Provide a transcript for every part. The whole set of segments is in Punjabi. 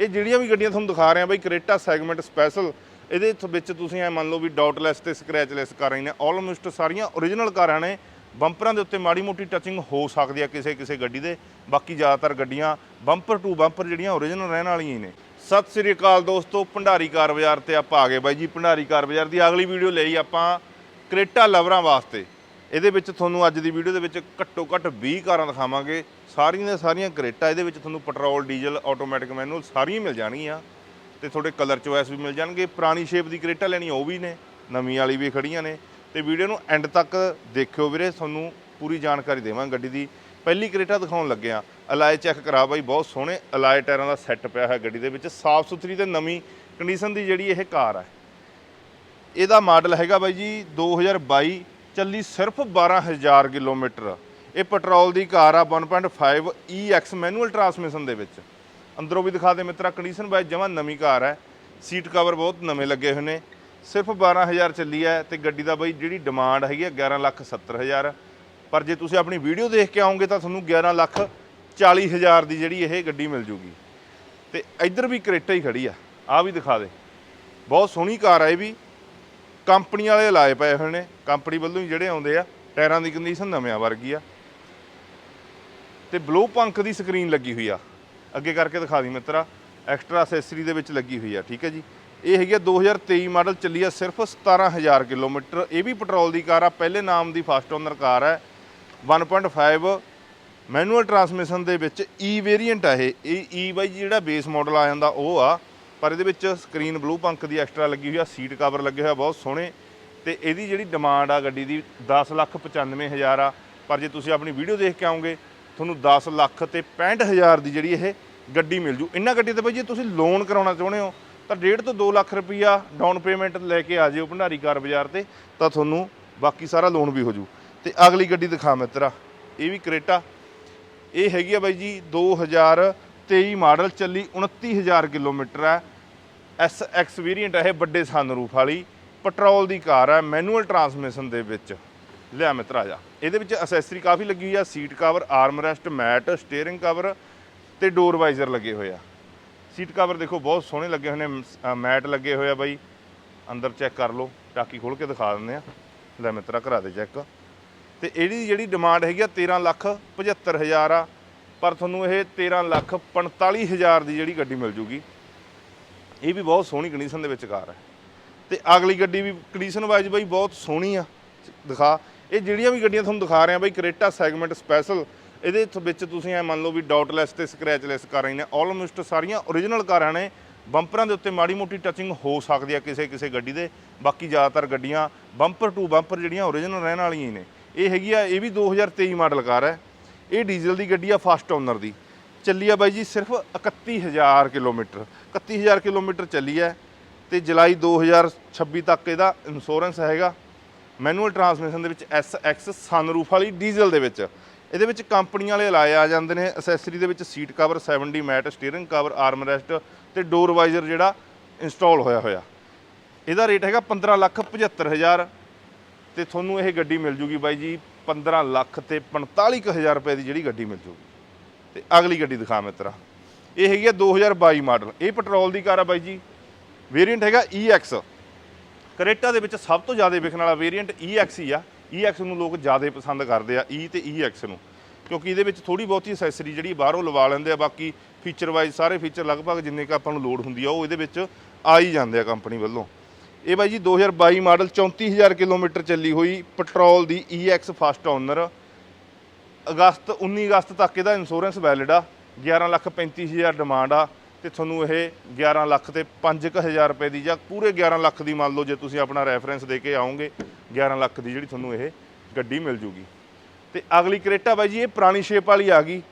ਇਹ ਜਿਹੜੀਆਂ ਵੀ ਗੱਡੀਆਂ ਤੁਹਾਨੂੰ ਦਿਖਾ ਰਹੇ ਆ ਬਾਈ, ਕਰੇਟਾ ਸੈਗਮੈਂਟ ਸਪੈਸ਼ਲ। ਇਹਦੇ ਵਿੱਚ ਤੁਸੀਂ ਐ ਮੰਨ ਲਓ ਵੀ ਡਾਟਲੈਸ ਤੇ ਸਕ੍ਰੈਚਲੈਸ ਕਾਰਾਂ ਹੀ ਨੇ। ਆਲਮੋਸਟ ਸਾਰੀਆਂ ਓਰੀਜਨਲ ਕਾਰਾਂ ਨੇ। ਬੰਪਰਾਂ ਦੇ ਉੱਤੇ ਮਾੜੀ ਮੋਟੀ ਟੱਚਿੰਗ ਹੋ ਸਕਦੀ ਆ ਕਿਸੇ ਕਿਸੇ ਗੱਡੀ ਦੇ। ਬਾਕੀ ਜ਼ਿਆਦਾਤਰ ਗੱਡੀਆਂ ਬੰਪਰ ਟੂ ਬੰਪਰ ਜਿਹੜੀਆਂ ਓਰੀਜਨਲ ਰਹਿਣ ਵਾਲੀਆਂ ਹੀ ਨੇ। ਸਤਿ ਸ੍ਰੀ ਅਕਾਲ ਦੋਸਤੋ, ਭੰਡਾਰੀ ਕਾਰ ਬਾਜ਼ਾਰ ਤੇ ਆਪਾਂ ਆ ਗਏ ਬਾਈ ਜੀ। ਭੰਡਾਰੀ ਕਾਰ ਬਾਜ਼ਾਰ ਦੀ ਅਗਲੀ ਵੀਡੀਓ ਲਈ ਆਪਾਂ ਕਰੇਟਾ ਲਵਰਾਂ ਵਾਸਤੇ। ਇਹਦੇ ਵਿੱਚ ਤੁਹਾਨੂੰ ਅੱਜ ਦੀ ਵੀਡੀਓ ਦੇ ਵਿੱਚ ਘੱਟੋ ਘੱਟ 20 ਕਾਰਾਂ ਦਿਖਾਵਾਂਗੇ। ਸਾਰੀਆਂ ਦੀਆਂ ਸਾਰੀਆਂ ਕਰੇਟਾਂ ਇਹਦੇ ਵਿੱਚ ਤੁਹਾਨੂੰ ਪੈਟਰੋਲ, ਡੀਜ਼ਲ, ਆਟੋਮੈਟਿਕ ਮੈਨੂਅਲ ਸਾਰੀਆਂ ਮਿਲ ਜਾਣਗੀਆਂ ਤੇ ਤੁਹਾਡੇ ਕਲਰ ਚੋਇਸ ਵੀ ਮਿਲ ਜਾਣਗੇ। ਪੁਰਾਣੀ ਸ਼ੇਪ ਦੀ ਕਰੇਟਾ ਲੈਣੀ ਉਹ ਵੀ ਨੇ, ਨਵੀਂ ਵਾਲੀ ਵੀ ਖੜੀਆਂ ਨੇ। ਤੇ ਵੀਡੀਓ ਨੂੰ ਐਂਡ ਤੱਕ ਦੇਖਿਓ ਵੀਰੇ, ਤੁਹਾਨੂੰ ਪੂਰੀ ਜਾਣਕਾਰੀ ਦੇਵਾਂਗੇ ਗੱਡੀ ਦੀ। ਪਹਿਲੀ ਕਰੇਟਾ ਦਿਖਾਉਣ ਲੱਗੇ ਆ ਅਲਾਏ ਚੈੱਕ ਕਰਾ ਬਾਈ, ਬਹੁਤ ਸੋਹਣੇ ਅਲਾਏ ਟਾਇਰਾਂ ਦਾ ਸੈੱਟ ਪਿਆ ਹੈ ਗੱਡੀ ਦੇ ਵਿੱਚ, ਸਾਫ਼ ਸੁਥਰੀ ਤੇ ਨਵੀਂ ਕੰਡੀਸ਼ਨ ਦੀ ਜਿਹੜੀ ਇਹ ਕਾਰ ਹੈ ਇਹਦਾ ਮਾਡਲ ਹੈਗਾ ਬਾਈ ਜੀ 2022 ਚੱਲੀ ਸਿਰਫ 12000 ਕਿਲੋਮੀਟਰ। ਇਹ ਪੈਟਰੋਲ ਦੀ ਕਾਰ ਆ 1.5 EX ਮੈਨੂਅਲ ਟਰਾਂਸਮਿਸ਼ਨ ਦੇ ਵਿੱਚ। ਅੰਦਰੋਂ ਵੀ ਦਿਖਾ ਦੇ ਮਿੱਤਰਾ ਕੰਡੀਸ਼ਨ ਬਾਈ ਜਮਾਂ ਨਵੀਂ ਕਾਰ ਹੈ। ਸੀਟ ਕਵਰ ਬਹੁਤ ਨਵੇਂ ਲੱਗੇ ਹੋਏ ਨੇ। ਸਿਰਫ 12000 ਚੱਲੀ ਹੈ ਤੇ ਗੱਡੀ ਦਾ ਬਈ ਜਿਹੜੀ ਡਿਮਾਂਡ ਹੈਗੀ ਆ 11 ਲੱਖ 70 ਹਜ਼ਾਰ। ਪਰ ਜੇ ਤੁਸੀਂ ਆਪਣੀ ਵੀਡੀਓ ਦੇਖ ਕੇ ਆਓਗੇ ਤਾਂ ਤੁਹਾਨੂੰ 11 ਲੱਖ 40 ਹਜ਼ਾਰ ਦੀ ਜਿਹੜੀ ਇਹ ਗੱਡੀ ਮਿਲ ਜੂਗੀ। ਤੇ ਇੱਧਰ ਵੀ ਕਰੇਟਾ ਹੀ ਖੜੀ ਆ। ਆ ਵੀ ਦਿਖਾ ਦੇ। ਬਹੁਤ ਸੋਹਣੀ ਕਾਰ ਆ ਇਹ ਵੀ। ਕੰਪਨੀ ਵਾਲੇ ਲਾਏ ਪਏ ਹੋਏ ਨੇ। ਕੰਪਨੀ ਵੱਲੋਂ ਹੀ ਜਿਹੜੇ ਆਉਂਦੇ ਆ, ਟਾਇਰਾਂ ਦੀ ਕੰਡੀਸ਼ਨ ਨਵਿਆਂ ਵਰਗੀ ਆ। ਤੇ ਬਲੂ ਪੰਕ ਦੀ ਸਕਰੀਨ ਲੱਗੀ ਹੋਈ ਆ। ਅੱਗੇ ਕਰਕੇ ਦਿਖਾ ਦੀ ਮਿੱਤਰਾ, ਐਕਸਟਰਾ ਅਸੈਸਰੀ ਦੇ ਵਿੱਚ ਲੱਗੀ ਹੋਈ ਆ, ਠੀਕ ਹੈ ਜੀ। ਇਹ ਹੈਗੀ ਆ 2023 ਮਾਡਲ, ਚੱਲੀ ਆ ਸਿਰਫ 17000 ਕਿਲੋਮੀਟਰ। ਇਹ ਵੀ ਪੈਟਰੋਲ ਦੀ ਕਾਰ ਆ, ਪਹਿਲੇ ਨਾਮ ਦੀ ਫਾਸਟ ਓਨਰ ਕਾਰ ਹੈ 1.5 ਮੈਨੂਅਲ ਟਰਾਂਸਮਿਸ਼ਨ ਦੇ ਵਿੱਚ e ਈ ਵੇਰੀਐਂਟ ਆ ਇਹ। ਇਹ ਈ ਬਾਈ ਜਿਹੜਾ ਬੇਸ ਮਾਡਲ ਆ ਜਾਂਦਾ, ਉਹ ਆ। ਪਰ ਇਹਦੇ ਵਿੱਚ ਸਕਰੀਨ ਬਲੂ ਪੰਕ ਦੀ ਐਕਸਟਰਾ ਲੱਗੀ ਹੋਈ ਆ ਸੀਟ ਕਵਰ ਲੱਗੇ ਹੋਇਆ ਬਹੁਤ ਸੋਹਣੇ। ਤੇ ਇਹਦੀ ਜਿਹੜੀ ਡਿਮਾਂਡ ਆ ਗੱਡੀ ਦੀ 10 ਲੱਖ 95 ਹਜ਼ਾਰ ਆ। ਪਰ ਜੇ ਤੁਸੀਂ ਆਪਣੀ ਵੀਡੀਓ ਦੇਖ ਕੇ ਆਓਗੇ ਤੁਹਾਨੂੰ 10 ਲੱਖ ਤੇ 65 ਹਜ਼ਾਰ ਦੀ ਜਿਹੜੀ ਇਹ ਗੱਡੀ ਮਿਲ ਜੂ। ਇਹਨਾਂ ਗੱਡੀ ਤੇ ਬਾਈ ਜੇ ਤੁਸੀਂ ਲੋਨ ਕਰਾਉਣਾ ਚਾਹੁੰਦੇ ਹੋ, ਤਾਂ 1.5 ਤੋਂ 2 ਲੱਖ ਰੁਪਈਆ ਡਾਊਨ ਪੇਮੈਂਟ ਲੈ ਕੇ ਆ ਜਿਓ ਭੰਡਾਰੀ ਕਾਰ ਬਾਜ਼ਾਰ ਤੇ, ਤਾਂ ਤੁਹਾਨੂੰ ਬਾਕੀ ਸਾਰਾ ਲੋਨ ਵੀ ਹੋ ਜੂ। ਤੇ ਅਗਲੀ ਗੱਡੀ ਦਿਖਾ ਮਿੱਤਰਾ ਇਹ ਵੀ ਕਰੇਟਾ। ਇਹ ਹੈਗੀ ਆ ਬਾਈ ਜੀ 2023 ਮਾਡਲ, ਚੱਲੀ 29000 ਕਿਲੋਮੀਟਰ ਹੈ। ਐਸ ਐਕਸ ਵੇਰੀਐਂਟ ਹੈ ਇਹ ਵੱਡੇ ਸਨਰੂਫ ਵਾਲੀ ਪੈਟਰੋਲ ਦੀ ਕਾਰ ਹੈ ਮੈਨੂਅਲ ਟਰਾਂਸਮਿਸ਼ਨ ਦੇ ਵਿੱਚ। ਲਿਆ ਮਿੱਤਰਾ ਜਾ। ਇਹਦੇ ਵਿੱਚ ਅਸੈਸਰੀ ਕਾਫੀ ਲੱਗੀ ਹੋਈ ਆ seat cover arm rest mat steering cover ਤੇ ਡੋਰ ਵਾਈਜ਼ਰ ਲੱਗੇ ਹੋਏ ਆ। ਸੀਟ ਕਵਰ ਦੇਖੋ, ਬਹੁਤ ਸੋਹਣੇ ਲੱਗੇ ਹੋਏ ਨੇ ਮੈਟ ਲੱਗੇ ਹੋਏ ਆ ਬਾਈ। ਅੰਦਰ ਚੈੱਕ ਕਰ ਲਓ, ਟਾਕੀ ਖੋਲ ਕੇ ਦਿਖਾ ਦਿੰਦੇ ਆ। ਲੈ ਮਿੱਤਰਾ, ਕਰਾ ਦੇ ਚੈੱਕ ਤੇ ਇਹਦੀ ਜਿਹੜੀ ਡਿਮਾਂਡ ਹੈਗੀ ਆ 13 ਲੱਖ 75 ਹਜ਼ਾਰ ਆ। ਪਰ ਤੁਹਾਨੂੰ ਇਹ 13 ਲੱਖ 45 ਹਜ਼ਾਰ ਦੀ ਜਿਹੜੀ ਗੱਡੀ ਮਿਲ ਜੂਗੀ। ਇਹ ਵੀ ਬਹੁਤ ਸੋਹਣੀ ਕੰਡੀਸ਼ਨ ਦੇ ਵਿੱਚ ਕਾਰ ਹੈ। ਤੇ ਅਗਲੀ ਗੱਡੀ ਵੀ ਕੰਡੀਸ਼ਨ ਵਾਈਜ਼ ਬਾਈ ਬਹੁਤ ਸੋਹਣੀ ਆ। ਦਿਖਾ। ਇਹ ਜਿਹੜੀਆਂ ਵੀ ਗੱਡੀਆਂ ਤੁਹਾਨੂੰ ਦਿਖਾ ਰਿਹਾ ਬਾਈ ਕਰੇਟਾ ਸੈਗਮੈਂਟ ਸਪੈਸ਼ਲ, ਇਹਦੇ ਵਿੱਚ ਤੁਸੀਂ ਐ ਮੰਨ ਲਓ ਵੀ ਡਾਟਲੈਸ ਤੇ ਸਕ੍ਰੈਚਲੈਸ ਕਾਰਾਂ ਹੀ ਨੇ ਆਲਮੋਸਟ ਸਾਰੀਆਂ ਓਰੀਜਨਲ ਕਾਰਾਂ ਨੇ, ਬੰਪਰਾਂ ਦੇ ਉੱਤੇ ਮਾੜੀ ਮੋਟੀ ਟੱਚਿੰਗ ਹੋ ਸਕਦੀ ਆ ਕਿਸੇ ਕਿਸੇ ਗੱਡੀ ਦੇ, ਬਾਕੀ ਜ਼ਿਆਦਾਤਰ ਗੱਡੀਆਂ ਬੰਪਰ ਟੂ ਬੰਪਰ ਜਿਹੜੀਆਂ ਓਰੀਜਨਲ ਰਹਿਣ ਵਾਲੀਆਂ ਹੀ ਨੇ, ਇਹ ਹੈਗੀ ਆ, ਇਹ ਵੀ 2023 ਮਾਡਲ ਕਾਰ ਹੈ, ਇਹ ਡੀਜ਼ਲ ਦੀ ਗੱਡੀ ਆ ਫਸਟ ਓਨਰ ਦੀ, ਚੱਲੀ ਆ ਬਾਈ ਜੀ ਸਿਰਫ 31000 ਕਿਲੋਮੀਟਰ 31000 ਕਿਲੋਮੀਟਰ ਚੱਲੀ ਹੈ, ਤੇ ਜੁਲਾਈ 2026 ਤੱਕ ਇਹਦਾ ਇੰਸ਼ੋਰੈਂਸ ਹੈਗਾ ਮੈਨੂਅਲ ਟਰਾਂਸਮਿਸ਼ਨ ਦੇ ਵਿੱਚ SX ਸਨਰੂਫ ਵਾਲੀ ਡੀਜ਼ਲ ਦੇ ਵਿੱਚ। ਇਹਦੇ ਵਿੱਚ ਕੰਪਨੀ ਵਾਲੇ ਲਾਏ ਆ ਜਾਂਦੇ ਨੇ, ਅਸੈਸਰੀ ਦੇ ਵਿੱਚ seat cover 70 mat, steering cover, arm rest ਤੇ ਡੋਰ ਵਾਈਜ਼ਰ ਜਿਹੜਾ ਇੰਸਟਾਲ ਹੋਇਆ ਹੋਇਆ। ਇਹਦਾ ਰੇਟ ਹੈਗਾ 15 ਲੱਖ 75 ਹਜ਼ਾਰ ਤੇ ਤੁਹਾਨੂੰ ਇਹ ਗੱਡੀ ਮਿਲ ਜੂਗੀ ਬਾਈ ਜੀ 15 ਲੱਖ ਤੇ 45 ਕੁ ਹਜ਼ਾਰ ਰੁਪਏ ਦੀ ਜਿਹੜੀ ਗੱਡੀ ਮਿਲ ਜੂਗੀ। ਤੇ ਅਗਲੀ ਗੱਡੀ ਦਿਖਾ ਮਿੱਤਰਾ ਇਹ ਹੈਗੀ ਆ 2022 ਮਾਡਲ। ਇਹ ਪੈਟਰੋਲ ਦੀ ਕਾਰ ਆ ਬਾਈ ਜੀ। ਵੇਰੀਐਂਟ ਹੈਗਾ EX ਕਰੇਟਾ ਦੇ ਵਿੱਚ ਸਭ ਤੋਂ ਜ਼ਿਆਦਾ ਵਿਕਣ ਵਾਲਾ ਵੇਰੀਐਂਟ EX ਹੀ ਆ। EX ਨੂੰ ਲੋਕ ਜ਼ਿਆਦਾ ਪਸੰਦ ਕਰਦੇ ਆ E ਤੇ EX ਨੂੰ। ਕਿਉਂਕਿ ਇਹਦੇ ਵਿੱਚ ਥੋੜੀ ਬਹੁਤੀ ਅਸੈਸਰੀ ਜਿਹੜੀ ਬਾਹਰੋਂ ਲਵਾ ਲੈਂਦੇ ਆ, ਬਾਕੀ ਫੀਚਰ ਵਾਈਜ਼ ਸਾਰੇ ਫੀਚਰ ਲਗਭਗ ਜਿੰਨੇ ਕ ਆਪਾਂ ਨੂੰ ਲੋਡ ਹੁੰਦੀ ਆ, ਉਹ ਇਹਦੇ ਵਿੱਚ ਆ ਹੀ ਜਾਂਦੇ ਆ ਕੰਪਨੀ ਵੱਲੋਂ। ਇਹ ਬਾਈ ਜੀ 2022 ਮਾਡਲ 34000 ਕਿਲੋਮੀਟਰ ਚੱਲੀ ਹੋਈ ਪੈਟਰੋਲ ਦੀ EX ਫਸਟ ਓਨਰ ਅਗਸਤ 19 ਅਗਸਤ ਤੱਕ ਇਹਦਾ ਇੰਸ਼ੋਰੈਂਸ ਵੈਲਿਡ ਆ। 11 ਲੱਖ 35000 ਡਿਮਾਂਡ ਆ। ਤੇ ਤੁਹਾਨੂੰ ਇਹ 11 ਲੱਖ ਤੇ 5000 ਰੁਪਏ ਦੀ ਜਾਂ ਪੂਰੇ 11 ਲੱਖ ਦੀ ਮੰਨ ਲਓ ਜੇ ਤੁਸੀਂ ਆਪਣਾ ਰੈਫਰੈਂਸ ਦੇ ਕੇ ਆਓਗੇ 11 ਲੱਖ ਦੀ ਜਿਹੜੀ ਤੁਹਾਨੂੰ ਇਹ ਗੱਡੀ ਮਿਲ ਜੂਗੀ। ਤੇ ਅਗਲੀ ਕਰੇਟਾ ਬਾਈ ਜੀ, ਇਹ ਪੁਰਾਣੀ ਸ਼ੇਪ ਵਾਲੀ ਆ ਗਈ,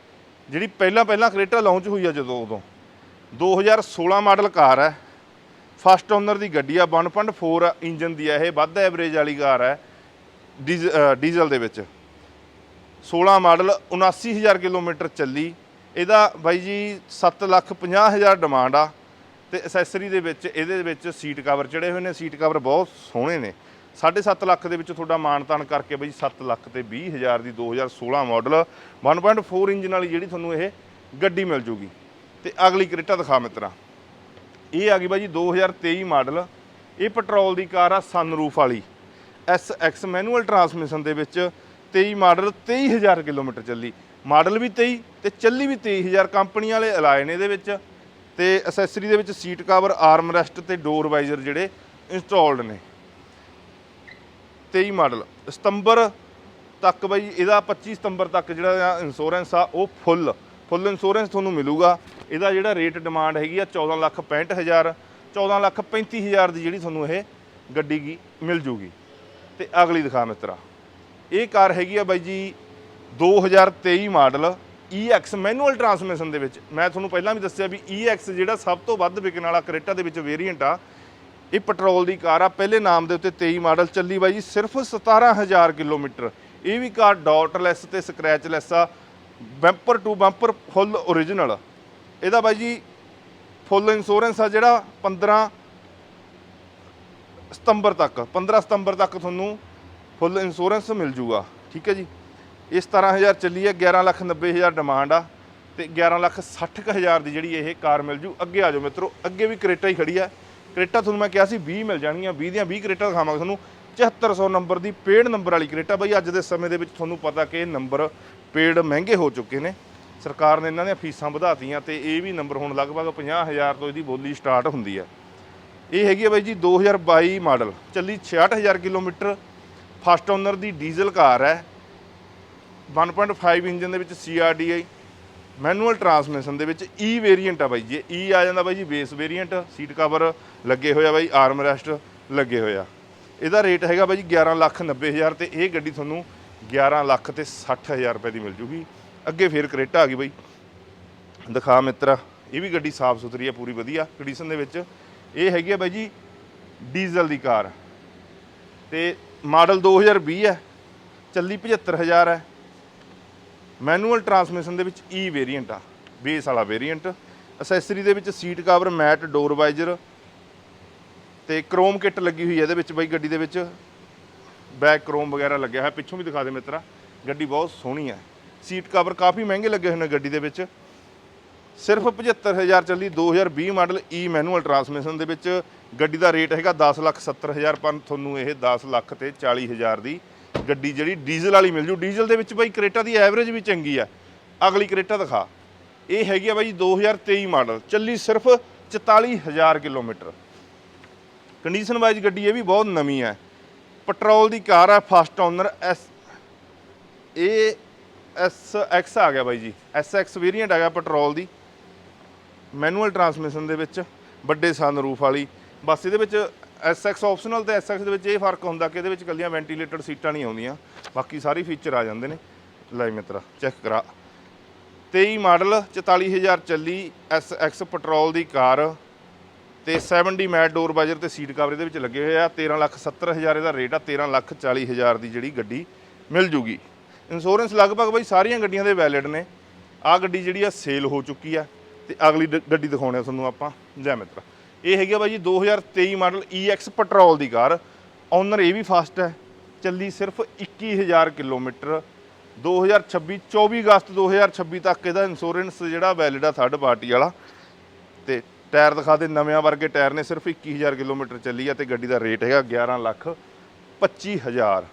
ਜਿਹੜੀ ਪਹਿਲਾਂ ਪਹਿਲਾਂ ਕਰੇਟਾ ਲਾਂਚ ਹੋਈ ਆ ਜਦੋਂ ਉਦੋਂ। 2016 ਮਾਡਲ ਕਾਰ ਹੈ ਫਸਟ ਓਨਰ ਦੀ ਗੱਡੀ ਆ 1.4 ਇੰਜਨ ਦੀ ਆ, ਇਹ ਵੱਧ ਐਵਰੇਜ ਵਾਲੀ ਕਾਰ ਹੈ, ਡੀਜ਼- ਡੀਜ਼ਲ ਦੇ ਵਿੱਚ। 16 ਮਾਡਲ 79000 ਕਿਲੋਮੀਟਰ ਚੱਲੀ ਇਹਦਾ ਬਾਈ ਜੀ 7 ਲੱਖ 50 ਹਜ਼ਾਰ ਡਿਮਾਂਡ ਆ ਤੇ ਐਸੈਸਰੀ ਦੇ ਵਿੱਚ, ਇਹਦੇ ਵਿੱਚ ਸੀਟ ਕਵਰ ਚੜੇ ਹੋਏ ਨੇ ਸੀਟ ਕਵਰ ਬਹੁਤ ਸੋਹਣੇ ਨੇ। 7.5 ਲੱਖ ਦੇ ਵਿੱਚ ਤੁਹਾਡਾ ਮਾਨਤਾਨ ਕਰਕੇ ਬਾਈ 7 ਲੱਖ ਤੇ 20 ਹਜ਼ਾਰ ਦੀ 2016 ਮਾਡਲ 1.4 ਇੰਜਨ ਵਾਲੀ ਜਿਹੜੀ ਤੁਹਾਨੂੰ ਇਹ ਗੱਡੀ ਮਿਲ ਜੂਗੀ। ਤੇ ਅਗਲੀ ਕਰੇਟਾ ਦਿਖਾ ਮਿੱਤਰਾ। ਇਹ ਆ ਗਈ ਬਾਈ ਜੀ 2023 ਮਾਡਲ ਇਹ ਪੈਟਰੋਲ ਦੀ ਕਾਰ ਆ ਸਨਰੂਫ ਵਾਲੀ। SX ਮੈਨੂਅਲ ਟਰਾਂਸਮਿਸ਼ਨ ਦੇ ਵਿੱਚ 23 ਮਾਡਲ 23000 ਕਿਲੋਮੀਟਰ ਚੱਲੀ। ਮਾਡਲ ਵੀ 23 ਤੇ ਚੱਲੀ ਵੀ 23000 ਕੰਪਨੀ ਵਾਲੇ ਅਲਾਏ ਨੇ ਇਹਦੇ ਵਿੱਚ। ਤੇ ਅਸੈਸਰੀ ਦੇ ਵਿੱਚ ਸੀਟ ਕਵਰ ਆਰਮ ਰੈਸਟ ਤੇ ਡੋਰ ਵਾਈਜ਼ਰ ਜਿਹੜੇ ਇੰਸਟਾਲਡ ਨੇ। 23 ਮਾਡਲ। ਸਤੰਬਰ ਤੱਕ ਬਈ ਇਹਦਾ 25 ਸਤੰਬਰ ਤੱਕ ਜਿਹੜਾ ਇੰਸ਼ੋਰੈਂਸ ਆ, ਉਹ ਫੁੱਲ ਫੁੱਲ ਇੰਸ਼ੋਰੈਂਸ ਤੁਹਾਨੂੰ ਮਿਲੂਗਾ। ਇਹਦਾ ਜਿਹੜਾ ਰੇਟ ਡਿਮਾਂਡ ਹੈਗੀ ਆ 14 ਲੱਖ 65000 14 ਲੱਖ 35000 ਦੀ ਜਿਹੜੀ ਤੁਹਾਨੂੰ ਇਹ ਗੱਡੀ ਕੀ ਮਿਲ ਜੂਗੀ। ਤੇ ਅਗਲੀ ਦਿਖਾ ਮਿੱਤਰਾ। ਇਹ ਕਾਰ ਹੈਗੀ ਆ ਬਾਈ ਜੀ 2023 ਮਾਡਲ EX ਮੈਨੂਅਲ ਟਰਾਂਸਮਿਸ਼ਨ ਦੇ ਵਿੱਚ। ਮੈਂ ਤੁਹਾਨੂੰ ਪਹਿਲਾਂ ਵੀ ਦੱਸਿਆ ਵੀ EX ਜਿਹੜਾ ਸਭ ਤੋਂ ਵੱਧ ਵਿਕਣ ਵਾਲਾ ਕਰੇਟਾ ਦੇ ਵਿੱਚ ਵੇਰੀਐਂਟ ਆ, ਇਹ ਪੈਟਰੋਲ ਦੀ ਕਾਰ ਆ। ਪਹਿਲੇ ਨਾਮ ਦੇ ਉੱਤੇ 23 ਮਾਡਲ ਚੱਲੀ ਬਾਈ ਜੀ, ਸਿਰਫ 17000 ਕਿਲੋਮੀਟਰ। ਇਹ ਵੀ ਕਾਰ ਡਾਟਲੈਸ ਤੇ ਸਕ੍ਰੈਚਲੈਸ ਆ bumper to bumper full original ਇਹਦਾ ਬਾਈ ਜੀ ਫੁੱਲ ਇੰਸ਼ੋਰੈਂਸ ਆ ਜਿਹੜਾ 15 ਸਤੰਬਰ ਤੱਕ 15 ਸਤੰਬਰ ਤੱਕ ਤੁਹਾਨੂੰ ਫੁੱਲ ਇੰਸ਼ੋਰੈਂਸ ਮਿਲ ਜੂਗਾ। ਠੀਕ ਹੈ ਜੀ? ਇਹ 17000 ਚੱਲੀ ਹੈ 11 ਲੱਖ 90000 ਡਿਮਾਂਡ ਆ ਤੇ 11 ਲੱਖ 60000 ਦੀ ਜਿਹੜੀ ਇਹ ਕਾਰ ਮਿਲ ਜੂ। ਅੱਗੇ ਆ ਜਾਓ ਮਿੱਤਰੋ, ਅੱਗੇ ਵੀ ਕਰੇਟਾ ਹੀ ਖੜੀ ਆ। ਕਰੇਟਾ ਤੁਹਾਨੂੰ ਮੈਂ ਕਿਹਾ ਸੀ 20 ਮਿਲ ਜਾਣਗੀਆਂ 20 ਦੀਆਂ 20 ਕਰੇਟਾ ਦਿਖਾਵਾਂਗੇ ਤੁਹਾਨੂੰ। 7400 ਨੰਬਰ ਦੀ ਪੇਡ ਨੰਬਰ ਵਾਲੀ ਕਰੇਟਾ ਬਈ, ਅੱਜ ਦੇ ਸਮੇਂ ਦੇ ਵਿੱਚ ਤੁਹਾਨੂੰ ਪਤਾ ਕਿ ਨੰਬਰ ਪੇਡ ਮਹਿੰਗੇ ਹੋ ਚੁੱਕੇ ਨੇ। ਸਰਕਾਰ ਨੇ ਇਹਨਾਂ ਦੀਆਂ ਫੀਸਾਂ ਵਧਾਤੀਆਂ ਤੇ ਇਹ ਵੀ ਨੰਬਰ ਹੁਣ ਲਗਭਗ 50000 ਤੋਂ ਇਹਦੀ ਬੋਲੀ ਸਟਾਰਟ ਹੁੰਦੀ ਹੈ ਇਹ ਹੈਗੀ ਹੈ ਬਾਈ ਜੀ 2022 ਮਾਡਲ, ਚੱਲੀ 66000 ਕਿਲੋਮੀਟਰ, ਫਸਟ ਓਨਰ ਦੀ ਡੀਜ਼ਲ ਕਾਰ ਹੈ। 1.5 ਇੰਜਨ ਦੇ ਵਿੱਚ CRDI ਮੈਨੂਅਲ ਟਰਾਂਸਮਿਸ਼ਨ ਦੇ ਵਿੱਚ E ਵੇਰੀਐਂਟ ਆ ਬਾਈ ਜੀ। E ਆ ਜਾਂਦਾ ਬਾਈ ਜੀ, ਬੇਸ ਵੇਰੀਐਂਟ ਸੀਟ ਕਵਰ ਲੱਗੇ ਹੋਇਆ ਬਾਈ ਆਰਮ ਰੈਸਟ ਲੱਗੇ ਹੋਇਆ ਇਹਦਾ ਰੇਟ ਹੈਗਾ ਬਾਈ ਜੀ 11 ਲੱਖ 90 ਹਜ਼ਾਰ ਤੇ ਇਹ ਗੱਡੀ ਤੁਹਾਨੂੰ 11 ਲੱਖ ਤੇ 60 ਹਜ਼ਾਰ ਰੁਪਏ ਦੀ ਮਿਲ ਜੂਗੀ। ਅੱਗੇ ਫੇਰ ਕਰੇਟਾ ਆ ਗਈ ਬਾਈ। ਦਿਖਾ ਮਿੱਤਰਾ, ਇਹ ਵੀ ਗੱਡੀ ਸਾਫ਼ ਸੁਥਰੀ ਹੈ ਪੂਰੀ ਵਧੀਆ। ਕੰਡੀਸ਼ਨ ਦੇ ਵਿੱਚ ਇਹ ਹੈਗੀ ਆ ਬਾਈ ਜੀ ਡੀਜ਼ਲ ਦੀ ਕਾਰ। ਤੇ ਮਾਡਲ 2020 ਹੈ, ਚੱਲੀ 75000 ਹੈ। ਮੈਨੂਅਲ ਟਰਾਂਸਮਿਸ਼ਨ ਦੇ ਵਿੱਚ e ਈ ਵੇਰੀਐਂਟ ਆ ਬੇਸ ਵਾਲਾ ਵੇਰੀਐਂਟ ਅਸੈਸਰੀ ਦੇ ਵਿੱਚ seat cover mat door visor ਤੇ ਕ੍ਰੋਮ ਕਿੱਟ ਲੱਗੀ ਹੋਈ ਹੈ ਇਹਦੇ ਵਿੱਚ ਬਾਈ ਗੱਡੀ ਦੇ ਵਿੱਚ। ਬੈਕ ਕ੍ਰੋਮ ਵਗੈਰਾ ਲੱਗਿਆ ਹੋਇਆ, ਪਿੱਛੋਂ ਵੀ ਦਿਖਾ ਦੇ ਮਿੱਤਰਾ। ਗੱਡੀ ਬਹੁਤ ਸੋਹਣੀ ਹੈ ਸੀਟ ਕਵਰ ਕਾਫੀ ਮਹਿੰਗੇ ਲੱਗੇ ਹੋਏ ਨੇ ਗੱਡੀ ਦੇ ਵਿੱਚ। ਸਿਰਫ 75000 ਚੱਲੀ 2020 ਮਾਡਲ ਈ ਮੈਨੂਅਲ ਟਰਾਂਸਮਿਸ਼ਨ ਦੇ ਵਿੱਚ। ਗੱਡੀ ਦਾ ਰੇਟ ਹੈਗਾ 10 ਲੱਖ 70000 ਪਰ ਤੁਹਾਨੂੰ ਇਹ 10 ਲੱਖ ਤੇ 40000 ਦੀ ਗੱਡੀ ਜਿਹੜੀ ਡੀਜ਼ਲ ਵਾਲੀ ਮਿਲ ਜੂ। ਡੀਜ਼ਲ ਦੇ ਵਿੱਚ ਬਾਈ ਕਰੇਟਾ ਦੀ ਐਵਰੇਜ ਵੀ ਚੰਗੀ ਆ। ਅਗਲੀ ਕਰੇਟਾ ਦਿਖਾ। ਇਹ ਹੈਗੀ ਆ ਬਾਈ 2023 ਮਾਡਲ। ਚੱਲੀ ਸਿਰਫ 44000 ਕਿਲੋਮੀਟਰ। ਕੰਡੀਸ਼ਨ ਵਾਈਜ਼ ਗੱਡੀ ਇਹ ਵੀ ਬਹੁਤ ਨਵੀਂ ਹੈ ਪੈਟਰੋਲ ਦੀ ਕਾਰ ਹੈ ਫਸਟ ਓਨਰ ਐਸ ਇਹ ਐਸ ਐਕਸ ਆ ਗਿਆ ਬਾਈ ਜੀ। ਐਸ ਐਕਸ ਵੇਰੀਐਂਟ ਆ ਗਿਆ ਪੈਟਰੋਲ ਦੀ। ਮੈਨੂਅਲ ਟਰਾਂਸਮਿਸ਼ਨ ਦੇ ਵਿੱਚ, ਵੱਡੇ ਸਨਰੂਫ ਵਾਲੀ। ਬਸ ਇਹਦੇ ਵਿੱਚ SX ਆਪਸ਼ਨਲ ਤੇ SX ਦੇ ਵਿੱਚ ਇਹ ਫ਼ਰਕ ਹੁੰਦਾ ਕਿ ਇਹਦੇ ਵਿੱਚ ਕੱਲੀਆਂ ਵੈਂਟੀਲੇਟਡ ਸੀਟਾਂ ਨਹੀਂ ਆਉਂਦੀਆਂ, ਬਾਕੀ ਸਾਰੇ ਫੀਚਰ ਆ ਜਾਂਦੇ ਨੇ। ਲੈ ਮਿੱਤਰਾ ਚੈੱਕ ਕਰਾ। 23 ਮਾਡਲ 44000 ਚੱਲੀ SX ਪੈਟਰੋਲ ਦੀ ਕਾਰ ਤੇ 70 ਮੈਟ ਡੋਰ ਬਾਜਰ ਤੇ ਸੀਟ ਕਵਰ ਇਹਦੇ ਵਿੱਚ ਲੱਗੇ ਹੋਏ ਆ। 13 ਲੱਖ 70 ਹਜ਼ਾਰ ਇਹਦਾ ਰੇਟ ਆ 13 ਲੱਖ 40 ਹਜ਼ਾਰ ਦੀ ਜਿਹੜੀ ਗੱਡੀ ਮਿਲ ਜੂਗੀ। ਇੰਸ਼ੋਰੈਂਸ ਲਗਭਗ ਬਈ ਸਾਰੀਆਂ ਗੱਡੀਆਂ ਦੇ ਵੈਲਿਡ ਨੇ। ਆ ਗੱਡੀ ਜਿਹੜੀ ਆ ਸੇਲ ਹੋ ਚੁੱਕੀ ਆ ਤੇ ਅਗਲੀ ਡ- ਗੱਡੀ ਦਿਖਾਉਣੇ ਆ ਤੁਹਾਨੂੰ ਆਪਾਂ। ਜੈ ਮਿੱਤਰਾ। ਇਹ ਹੈਗੀ ਆ ਬਾਈ ਜੀ 2023 ਮਾਡਲ EX ਪੈਟਰੋਲ ਦੀ ਕਾਰ। ਓਨਰ ਇਹ ਵੀ ਫਾਸਟ ਹੈ। ਚੱਲੀ ਸਿਰਫ 21000 ਕਿਲੋਮੀਟਰ। 2026 24 ਅਗਸਤ 2026 ਤੱਕ ਇਹਦਾ ਇੰਸ਼ੋਰੈਂਸ ਜਿਹੜਾ ਵੈਲਿਡ ਆ ਥਰਡ ਪਾਰਟੀ ਵਾਲਾ। ਤੇ ਟਾਇਰ ਦਿਖਾ ਦੇ, ਨਵਿਆਂ ਵਰਗੇ ਟਾਇਰ ਨੇ ਸਿਰਫ 21000 ਕਿਲੋਮੀਟਰ ਚੱਲੀ ਆ ਤੇ ਗੱਡੀ ਦਾ ਰੇਟ ਹੈਗਾ 11 ਲੱਖ 25000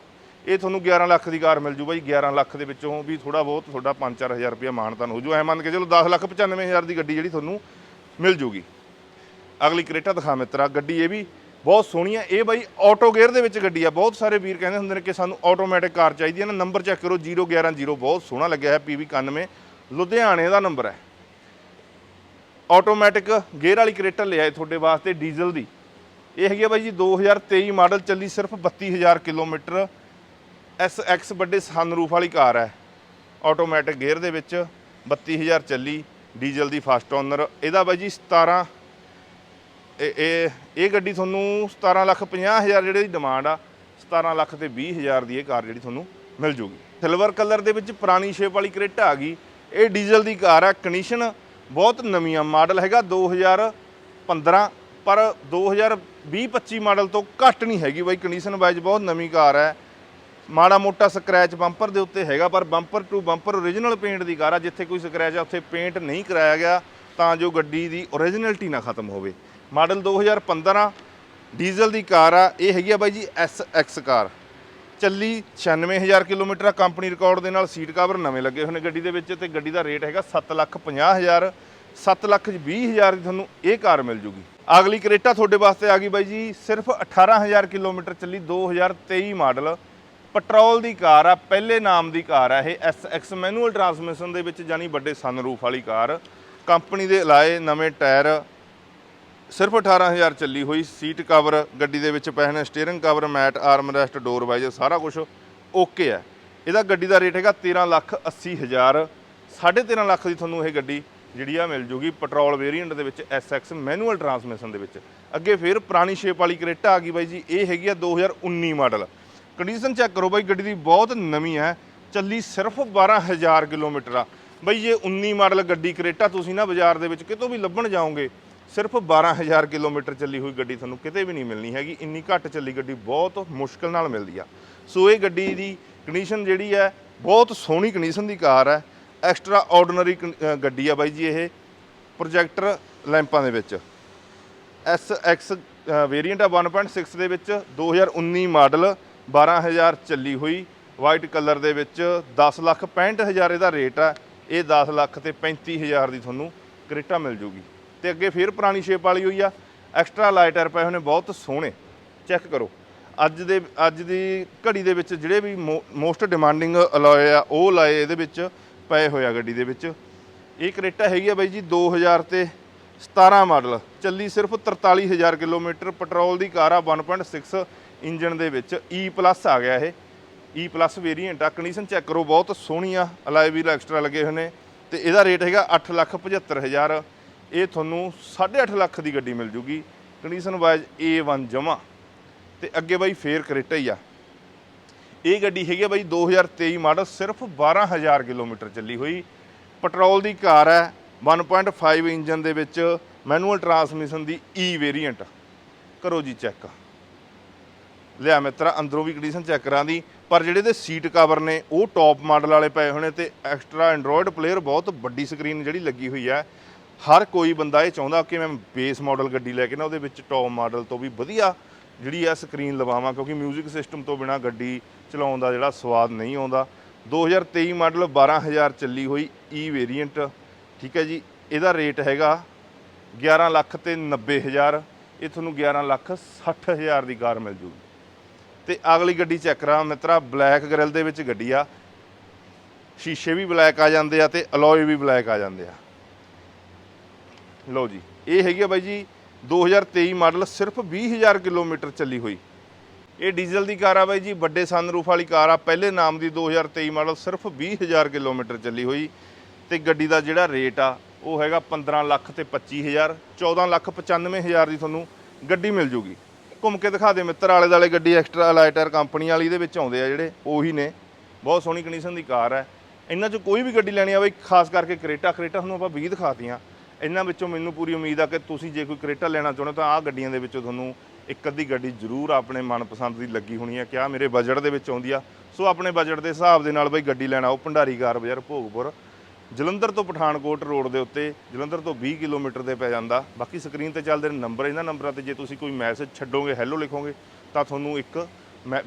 ਇਹ ਤੁਹਾਨੂੰ 11 ਲੱਖ ਦੀ ਕਾਰ ਮਿਲ ਜੂ ਬਾਈ। 11 ਲੱਖ ਦੇ ਵਿੱਚੋਂ ਵੀ ਥੋੜਾ ਬਹੁਤ, ਤੁਹਾਡਾ 5-4000 ਰੁਪਇਆ ਮਾਨਤਾਨ ਹੋ ਜੂ। ਐ ਮੰਨ ਕੇ ਚਲੋ 10 ਲੱਖ 95000 ਦੀ ਗੱਡੀ ਜਿਹੜੀ ਤੁਹਾਨੂੰ ਮਿਲ ਜੂਗੀ। ਅਗਲੀ ਕਰੇਟਾ ਦਿਖਾ ਮਿੱਤਰਾ, ਗੱਡੀ ਇਹ ਵੀ ਬਹੁਤ ਸੋਹਣੀ ਆ। ਇਹ ਬਾਈ ਆਟੋ ਗੇਅਰ ਦੇ ਵਿੱਚ ਗੱਡੀ ਆ। ਬਹੁਤ ਸਾਰੇ ਵੀਰ ਕਹਿੰਦੇ ਹੁੰਦੇ ਨੇ ਕਿ ਸਾਨੂੰ ਆਟੋਮੈਟਿਕ ਕਾਰ ਚਾਹੀਦੀ ਹੈ ਨਾ ਨੰਬਰ ਚੈੱਕ ਕਰੋ 0110 ਬਹੁਤ ਸੋਹਣਾ ਲੱਗਿਆ ਹੈ PV 91 ਲੁਧਿਆਣੇ ਦਾ ਨੰਬਰ ਹੈ ਆਟੋਮੈਟਿਕ ਗੇਅਰ ਵਾਲੀ ਕਰੇਟਾ ਲਿਆਏ ਤੁਹਾਡੇ ਵਾਸਤੇ ਡੀਜ਼ਲ ਦੀ। ਇਹ ਹੈਗੀ ਆ ਬਾਈ ਜੀ 2023 ਮਾਡਲ, ਚੱਲੀ ਸਿਰਫ 32000 ਕਿਲੋਮੀਟਰ। SX ਵੱਡੇ ਸਨਰੂਫ ਵਾਲੀ ਕਾਰ ਹੈ ਆਟੋਮੈਟਿਕ ਗੇਅਰ ਦੇ ਵਿੱਚ 32000 ਚੱਲੀ, ਡੀਜ਼ਲ ਦੀ ਫਾਸਟ ਓਨਰ ਇਹਦਾ ਬਾਈ ਜੀ 17 ਇਹ ਇਹ ਇਹ ਗੱਡੀ ਤੁਹਾਨੂੰ 17 ਲੱਖ 50 ਹਜ਼ਾਰ ਜਿਹੜੇ ਦੀ ਡਿਮਾਂਡ ਆ 17 ਲੱਖ ਤੇ 20 ਹਜ਼ਾਰ ਦੀ ਇਹ ਕਾਰ ਜਿਹੜੀ ਤੁਹਾਨੂੰ ਮਿਲ ਜੂਗੀ। ਸਿਲਵਰ ਕਲਰ ਦੇ ਵਿੱਚ ਪੁਰਾਣੀ ਸ਼ੇਪ ਵਾਲੀ ਕਰੇਟਾ ਆ ਗਈ। ਇਹ ਡੀਜ਼ਲ ਦੀ ਕਾਰ ਆ ਕੰਡੀਸ਼ਨ ਬਹੁਤ ਨਵੀਂ ਆ। ਮਾਡਲ ਹੈਗਾ 2015 ਪਰ 2020-25 ਮਾਡਲ ਤੋਂ ਘੱਟ ਨਹੀਂ ਹੈਗੀ ਬਾਈ। ਕੰਡੀਸ਼ਨ ਵਾਈਜ਼ ਬਹੁਤ ਨਵੀਂ ਕਾਰ ਹੈ। ਮਾੜਾ ਮੋਟਾ ਸਕ੍ਰੈਚ ਬੰਪਰ ਦੇ ਉੱਤੇ ਹੈਗਾ, ਪਰ bumper to bumper original paint the car ਆ। ਜਿੱਥੇ ਕੋਈ ਸਕ੍ਰੈਚ ਆ, ਉੱਥੇ ਪੇਂਟ ਨਹੀਂ ਕਰਾਇਆ ਗਿਆ, ਤਾਂ ਜੋ ਗੱਡੀ ਦੀ ਓਰੀਜਨਲਿਟੀ ਨਾ ਖਤਮ ਹੋਵੇ। ਮਾਡਲ 2015 ਡੀਜ਼ਲ ਦੀ ਕਾਰ ਆ, ਇਹ ਹੈਗੀ ਆ ਬਾਈ ਜੀ SX ਕਾਰ। ਚੱਲੀ 96000 ਕਿਲੋਮੀਟਰ ਆ, ਕੰਪਨੀ ਰਿਕਾਰਡ ਦੇ ਨਾਲ ਸੀਟ ਕਵਰ ਨਵੇਂ ਲੱਗੇ ਹੋਏ ਨੇ ਗੱਡੀ ਦੇ ਵਿੱਚ ਤੇ ਗੱਡੀ ਦਾ ਰੇਟ ਹੈਗਾ 750000 720000 ਦੀ ਤੁਹਾਨੂੰ ਇਹ ਕਾਰ ਮਿਲ ਜੂਗੀ। ਅਗਲੀ ਕਰੇਟਾ ਤੁਹਾਡੇ ਵਾਸਤੇ ਆ ਗਈ ਬਾਈ ਜੀ, ਸਿਰਫ 18000 ਕਿਲੋਮੀਟਰ ਚੱਲੀ 2023 ਮਾਡਲ। ਪੈਟਰੋਲ ਦੀ ਕਾਰ ਆ, ਪਹਿਲੇ ਨਾਮ ਦੀ ਕਾਰ ਆ, ਇਹ SX ਮੈਨੂਅਲ ਟਰਾਂਸਮਿਸ਼ਨ ਦੇ ਵਿੱਚ ਜਾਨੀ ਵੱਡੇ ਸਨਰੂਫ ਵਾਲੀ ਕਾਰ। ਕੰਪਨੀ ਦੇ ਲਾਏ ਨਵੇਂ ਟਾਇਰ ਸਿਰਫ 18000 ਚੱਲੀ ਹੋਈ ਸੀਟ ਕਵਰ ਗੱਡੀ ਦੇ ਵਿੱਚ ਪਏ steering cover mat armrest door visor ਸਾਰਾ ਕੁਝ ਓਕੇ ਹੈ। ਇਹਦਾ ਗੱਡੀ ਦਾ ਰੇਟ ਹੈਗਾ 13 ਲੱਖ 80 ਹਜ਼ਾਰ। 13.5 ਲੱਖ ਦੀ ਤੁਹਾਨੂੰ ਇਹ ਗੱਡੀ ਜਿਹੜੀ ਆ ਮਿਲ ਜੂਗੀ ਪੈਟਰੋਲ ਵੇਰੀਐਂਟ ਦੇ ਵਿੱਚ SX ਮੈਨੂਅਲ ਟਰਾਂਸਮਿਸ਼ਨ ਦੇ ਵਿੱਚ। ਅੱਗੇ ਫਿਰ ਪੁਰਾਣੀ ਸ਼ੇਪ ਵਾਲੀ ਕਰੇਟਾ ਆ ਗਈ ਬਾਈ ਜੀ, ਇਹ ਹੈਗੀ ਆ 2019 ਮਾਡਲ ਕੰਡੀਸ਼ਨ ਚੈੱਕ ਕਰੋ ਬਾਈ, ਗੱਡੀ ਦੀ ਬਹੁਤ ਨਵੀਂ ਹੈ, ਚੱਲੀ ਸਿਰਫ 12000 ਕਿਲੋਮੀਟਰ ਆ। ਬਾਈ ਇਹ 19 ਮਾਡਲ ਗੱਡੀ ਕਰੇਟਾ ਤੁਸੀਂ ਨਾ ਬਾਜ਼ਾਰ ਦੇ ਵਿੱਚ ਕਿਤੋਂ ਵੀ ਲੱਭਣ ਜਾਓਗੇ ਸਿਰਫ 12000 ਕਿਲੋਮੀਟਰ ਚੱਲੀ ਹੋਈ ਗੱਡੀ ਤੁਹਾਨੂੰ ਕਿਤੇ ਵੀ ਨਹੀਂ ਮਿਲਣੀ ਹੈਗੀ। ਇੰਨੀ ਘੱਟ ਚੱਲੀ ਗੱਡੀ ਬਹੁਤ ਮੁਸ਼ਕਲ ਨਾਲ ਮਿਲਦੀ ਆ। ਸੋ ਇਹ ਗੱਡੀ ਦੀ ਕੰਡੀਸ਼ਨ ਜਿਹੜੀ ਹੈ, ਬਹੁਤ ਸੋਹਣੀ ਕੰਡੀਸ਼ਨ ਦੀ ਕਾਰ ਹੈ। ਐਕਸਟਰਾ ਆਰਡੀਨਰੀ ਗੱਡੀ ਆ ਬਾਈ ਜੀ ਇਹ ਪ੍ਰੋਜੈਕਟਰ ਲੈਂਪਾਂ ਦੇ ਵਿੱਚ। SX ਵੇਰੀਐਂਟ ਆ 1.6 ਦੇ ਵਿੱਚ 2019 ਮਾਡਲ 12000 ਚੱਲੀ ਹੋਈ। ਵਾਈਟ ਕਲਰ ਦੇ ਵਿੱਚ 10 ਲੱਖ 65000 ਇਹਦਾ ਰੇਟ ਆ। ਇਹ 10 ਲੱਖ ਤੇ 35000 ਦੀ ਤੁਹਾਨੂੰ ਕਰੇਟਾ ਮਿਲ ਜੂਗੀ। ਤੇ ਅੱਗੇ ਫਿਰ ਪੁਰਾਣੀ ਸ਼ੇਪ ਵਾਲੀ ਹੋਈ ਆ। ਐਕਸਟਰਾ ਲਾਈਟਰ ਪਏ ਹੋਏ ਨੇ, ਬਹੁਤ ਸੋਹਣੇ। ਚੈੱਕ ਕਰੋ। ਅੱਜ ਦੇ, ਅੱਜ ਦੀ ਘੜੀ ਦੇ ਵਿੱਚ ਜਿਹੜੇ ਵੀ ਮੋਸਟ ਡਿਮਾਂਡਿੰਗ ਅਲੋਏ ਆ, ਉਹ ਲਾਏ ਇਹਦੇ ਵਿੱਚ ਪਏ ਹੋਏ ਆ ਗੱਡੀ ਦੇ ਵਿੱਚ। ਇਹ ਕਰੇਟਾ ਹੈਗੀ ਆ ਬਾਈ ਜੀ 2000 ਤੇ 17 ਮਾਡਲ। ਚੱਲੀ ਸਿਰਫ 43000 ਕਿਲੋਮੀਟਰ। ਪੈਟਰੋਲ ਦੀ ਕਾਰ ਆ 1.6 ਇੰਜਨ ਦੇ ਵਿੱਚ। E ਪਲੱਸ ਆ ਗਿਆ ਇਹ। E ਪਲੱਸ ਵੇਰੀਐਂਟ ਆ। ਕੰਡੀਸ਼ਨ ਚੈੱਕ ਕਰੋ, ਬਹੁਤ ਸੋਹਣੀ ਆ। ਅਲਾਈ ਵੀਲ ਐਕਸਟਰਾ ਲੱਗੇ ਹੋਏ ਨੇ। ਤੇ ਇਹਦਾ ਰੇਟ ਹੈਗਾ 875000 ਇਹ ਤੁਹਾਨੂੰ 8.5 ਲੱਖ ਦੀ ਗੱਡੀ ਮਿਲ ਜੂਗੀ। ਕੰਡੀਸ਼ਨ ਵਾਈਜ਼ A1 ਜਮਾ। ਤੇ ਅੱਗੇ ਬਾਈ ਫੇਰ ਕਰੇਟਾ ਹੀ ਆ। ਇਹ ਗੱਡੀ ਹੈਗੀ ਆ ਬਾਈ 2023 ਮਾਡਲ, ਸਿਰਫ 12000 ਕਿਲੋਮੀਟਰ ਚੱਲੀ ਹੋਈ। ਪੈਟਰੋਲ ਦੀ ਕਾਰ ਹੈ 1.5 ਇੰਜਨ ਦੇ ਵਿੱਚ ਮੈਨੂਅਲ ਟਰਾਂਸਮਿਸ਼ਨ ਦੀ e ਈ ਵੇਰੀਐਂਟ ਕਰੋ ਜੀ ਚੈੱਕ ਲਿਆ ਮਿੱਤਰਾ, ਅੰਦਰੋਂ ਵੀ ਕੰਡੀਸ਼ਨ ਚੈੱਕ ਕਰਾਂ ਦੀ ਪਰ ਜਿਹੜੇ ਦੇ ਸੀਟ ਕਵਰ ਨੇ, ਉਹ ਟੌਪ ਮਾਡਲ ਵਾਲੇ ਪਏ ਹੋਣੇ ਤੇ ਐਕਸਟਰਾ ਐਂਡਰੋਇਡ ਪਲੇਅਰ ਬਹੁਤ ਵੱਡੀ ਸਕਰੀਨ ਜਿਹੜੀ ਲੱਗੀ ਹੋਈ ਹੈ। ਹਰ ਕੋਈ ਬੰਦਾ ਇਹ ਚਾਹੁੰਦਾ ਕਿ ਮੈਂ ਬੇਸ ਮਾਡਲ ਗੱਡੀ ਲੈ ਕੇ ਨਾ ਉਹਦੇ ਵਿੱਚ ਟੌਪ ਮਾਡਲ ਤੋਂ ਵੀ ਵਧੀਆ ਜਿਹੜੀ ਆ ਸਕਰੀਨ ਲਵਾਵਾਂ, ਕਿਉਂਕਿ 뮤직 ਸਿਸਟਮ ਤੋਂ ਬਿਨਾ ਗੱਡੀ ਚਲਾਉਣ ਦਾ ਜਿਹੜਾ ਸਵਾਦ ਨਹੀਂ ਆਉਂਦਾ। 2023 ਮਾਡਲ 12000 ਚੱਲੀ ਹੋਈ e ਈ ਵੇਰੀਐਂਟ ਠੀਕ ਹੈ ਜੀ? ਇਹਦਾ ਰੇਟ ਹੈਗਾ 11 ਲੱਖ ਤੇ 90000 ਇਹ ਤੁਹਾਨੂੰ 11 ਲੱਖ 60000 ਦੀ ਕਾਰ ਮਿਲ ਜੂਗੀ। ਤੇ ਅਗਲੀ ਗੱਡੀ ਚੈੱਕ ਕਰਾਂ, ਮਿੱਤਰਾ ਬਲੈਕ ਗ੍ਰਿਲ ਦੇ ਵਿੱਚ ਗੱਡੀ ਆ। ਸ਼ੀਸ਼ੇ ਵੀ ਬਲੈਕ ਆ ਜਾਂਦੇ ਆ ਤੇ ਅਲੋਏ ਵੀ ਬਲੈਕ ਆ ਜਾਂਦੇ ਆ। ਲਓ ਜੀ, ਇਹ ਹੈਗੀ ਆ ਬਾਈ ਜੀ 2023 ਮਾਡਲ ਸਿਰਫ 20000 ਕਿਲੋਮੀਟਰ ਚੱਲੀ ਹੋਈ। ਇਹ ਡੀਜ਼ਲ ਦੀ ਕਾਰ ਆ ਬਾਈ ਜੀ, ਵੱਡੇ ਸਨਰੂਫ ਵਾਲੀ ਕਾਰ ਆ, ਪਹਿਲੇ ਨਾਮ ਦੀ 2023 ਮਾਡਲ ਸਿਰਫ 20000 ਕਿਲੋਮੀਟਰ ਚੱਲੀ ਹੋਈ। ਤੇ ਗੱਡੀ ਦਾ ਜਿਹੜਾ ਰੇਟ ਆ, ਉਹ ਹੈਗਾ 15 ਲੱਖ ਤੇ 25000 14 ਲੱਖ 95000 ਦੀ ਤੁਹਾਨੂੰ ਗੱਡੀ ਮਿਲ ਜੂਗੀ। ਘੁੰਮ ਕੇ ਦਿਖਾ ਦੇ ਮਿੱਤਰ, ਆਲੇ ਦਾਲੇ ਗੱਡੀ ਐਕਸਟਰਾ ਲਾਈਟਰ ਕੰਪਨੀ ਵਾਲੀ ਦੇ ਵਿੱਚ ਆਉਂਦੇ ਆ ਜਿਹੜੇ, ਉਹੀ ਨੇ। ਬਹੁਤ ਸੋਹਣੀ ਕੰਡੀਸ਼ਨ ਦੀ ਕਾਰ ਹੈ ਇਹਨਾਂ ਚੋਂ ਕੋਈ ਵੀ ਗੱਡੀ ਲੈਣੀ ਆ ਬਈ, ਖਾਸ ਕਰਕੇ ਕਰੇਟਾ ਕਰੇਟਾ ਤੁਹਾਨੂੰ ਆਪਾਂ 20 ਦਿਖਾਤੀਆਂ ਇਹਨਾਂ ਵਿੱਚੋਂ ਮੈਨੂੰ ਪੂਰੀ ਉਮੀਦ ਆ ਕਿ ਤੁਸੀਂ ਜੇ ਕੋਈ ਕਰੇਟਾ ਲੈਣਾ ਚਾਹੁੰਦੇ ਹੋ ਤਾਂ ਆਹ ਗੱਡੀਆਂ ਦੇ ਵਿੱਚੋਂ ਤੁਹਾਨੂੰ ਇੱਕ ਅੱਧੀ ਗੱਡੀ ਜ਼ਰੂਰ ਆਪਣੇ ਮਨਪਸੰਦ ਦੀ ਲੱਗੀ ਹੋਣੀ ਹੈ ਕਿ ਆਹ ਮੇਰੇ ਬਜਟ ਦੇ ਵਿੱਚ ਆਉਂਦੀ ਆ। ਸੋ ਆਪਣੇ ਬਜਟ ਦੇ ਹਿਸਾਬ ਦੇ ਨਾਲ ਬਈ ਗੱਡੀ ਲੈਣਾ ਉਹ ਭੰਡਾਰੀ ਕਾਰ ਬਾਜ਼ਾਰ ਭੋਗਪੁਰ। ਜਲੰਧਰ ਤੋਂ ਪਠਾਨਕੋਟ ਰੋਡ ਦੇ ਉੱਤੇ, ਜਲੰਧਰ ਤੋਂ 20 ਕਿਲੋਮੀਟਰ ਤੇ ਪੈ ਜਾਂਦਾ। ਬਾਕੀ ਸਕਰੀਨ ਤੇ ਚੱਲਦੇ ਨੇ ਨੰਬਰ, ਇਹਨਾਂ ਨੰਬਰਾਂ ਤੇ ਜੇ ਤੁਸੀਂ ਕੋਈ ਮੈਸੇਜ ਛੱਡੋਗੇ ਹੈਲੋ ਲਿਖੋਗੇ, ਤਾਂ ਤੁਹਾਨੂੰ ਇੱਕ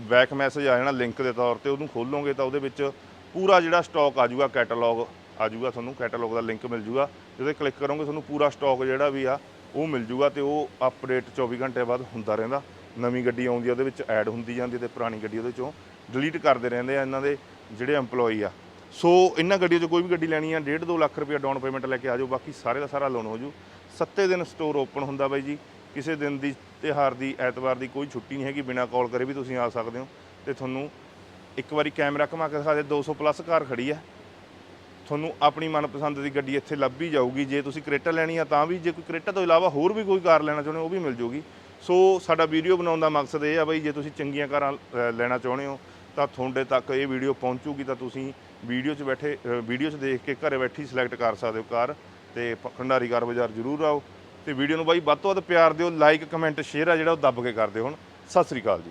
ਬੈਕ ਮੈਸੇਜ ਆ ਜਾਣਾ ਲਿੰਕ ਦੇ ਤੌਰ ਤੇ, ਉਹਨੂੰ ਖੋਲੋਗੇ ਤਾਂ ਉਹਦੇ ਵਿੱਚ ਪੂਰਾ ਜਿਹੜਾ ਸਟਾਕ ਆ ਜਾਊਗਾ ਕੈਟਲੌਗ ਆ ਜਾਊਗਾ ਤੁਹਾਨੂੰ ਕੈਟਲੌਗ ਦਾ ਲਿੰਕ ਮਿਲ ਜਾਊਗਾ ਜਦੋਂ ਕਲਿੱਕ ਕਰੋਗੇ, ਤੁਹਾਨੂੰ ਪੂਰਾ ਸਟਾਕ ਜਿਹੜਾ ਵੀ ਆ, ਉਹ ਮਿਲ ਜਾਊਗਾ ਤੇ ਉਹ ਅਪਡੇਟ 24 ਘੰਟੇ ਬਾਅਦ ਹੁੰਦਾ ਰਹਿੰਦਾ। ਨਵੀਂ ਗੱਡੀ ਆਉਂਦੀ ਆ, ਉਹਦੇ ਵਿੱਚ ਐਡ ਹੁੰਦੀ ਜਾਂਦੀ ਤੇ ਪੁਰਾਣੀ ਗੱਡੀ ਉਹਦੇ ਚੋਂ ਡਿਲੀਟ ਕਰਦੇ ਰਹਿੰਦੇ ਆ ਇਹਨਾਂ ਦੇ ਜਿਹੜੇ EMPLOYE ਆ। ਸੋ ਇਹਨਾਂ ਗੱਡੀਆਂ 'ਚੋਂ ਕੋਈ ਵੀ ਗੱਡੀ ਲੈਣੀ ਆ 1.5 2 ਲੱਖ ਰੁਪਏ ਡਾਊਨ ਪੇਮੈਂਟ ਲੈ ਕੇ ਆ ਜਾਓ, ਬਾਕੀ ਸਾਰੇ ਦਾ ਸਾਰਾ ਲੋਨ ਹੋ ਜੂ। ਸੱਤੇ ਦਿਨ ਸਟੋਰ ਓਪਨ ਹੁੰਦਾ ਬਾਈ ਜੀ। ਕਿਸੇ ਦਿਨ ਦੀ ਤਿਉਹਾਰ ਦੀ, ਐਤਵਾਰ ਦੀ ਕੋਈ ਛੁੱਟੀ ਨਹੀਂ ਹੈਗੀ, ਬਿਨਾ ਕਾਲ ਕਰੇ ਵੀ ਤੁਸੀਂ ਆ ਸਕਦੇ ਹੋ। ਤੇ ਤੁਹਾਨੂੰ ਇੱਕ ਵਾਰੀ ਕੈਮਰਾ ਘੁਮਾ ਕੇ ਦਿਖਾ ਦੇ 200 ਪਲੱਸ ਕਾਰ ਖੜੀ ਹੈ ਤੁਹਾਨੂੰ ਆਪਣੀ ਮਨਪਸੰਦ ਦੀ ਗੱਡੀ ਇੱਥੇ ਲੱਭ ਹੀ ਜਾਊਗੀ। ਜੇ ਤੁਸੀਂ ਕਰੇਟਾ ਲੈਣੀ ਆ ਤਾਂ ਵੀ, ਜੇ ਕੋਈ ਕਰੇਟਾ ਤੋਂ ਇਲਾਵਾ ਹੋਰ ਵੀ ਕੋਈ ਕਾਰ ਲੈਣਾ ਚਾਹੁੰਦੇ ਹੋ, ਉਹ ਵੀ ਮਿਲ ਜਾਊਗੀ ਸੋ ਸਾਡਾ ਵੀਡੀਓ ਬਣਾਉਣ ਦਾ ਮਕਸਦ ਇਹ ਆ ਬਈ, ਜੇ ਤੁਸੀਂ ਚੰਗੀਆਂ ਕਾਰਾਂ ਲੈਣਾ ਚਾਹੁੰਦੇ ਹੋ, ਤਾਂ ਤੁਹਾਡੇ ਤੱਕ ਇਹ ਵੀਡੀਓ ਪਹੁੰਚੂਗੀ, ਤਾਂ ਤੁਸੀਂ ਵੀਡੀਓ 'ਚ ਬੈਠੇ ਵੀਡੀਓ 'ਚ ਦੇਖ ਕੇ ਘਰੇ ਬੈਠੀ ਸਿਲੈਕਟ ਕਰ ਸਕਦੇ ਹੋ ਕਾਰ। ਤੇ ਪ- ਭੰਡਾਰੀ ਕਾਰ ਬਾਜ਼ਾਰ ਜ਼ਰੂਰ ਆਓ। ਤੇ ਵੀਡੀਓ ਨੂੰ ਬਾਈ ਵੱਧ ਤੋਂ ਵੱਧ ਪਿਆਰ ਦਿਓ ਲਾਈਕ ਕਮੈਂਟ ਸ਼ੇਅਰ ਆ ਜਿਹੜਾ ਉਹ ਦੱਬ ਕੇ ਕਰ ਦਿਓ ਹੁਣ। ਸਤਿ ਸ੍ਰੀ ਅਕਾਲ ਜੀ।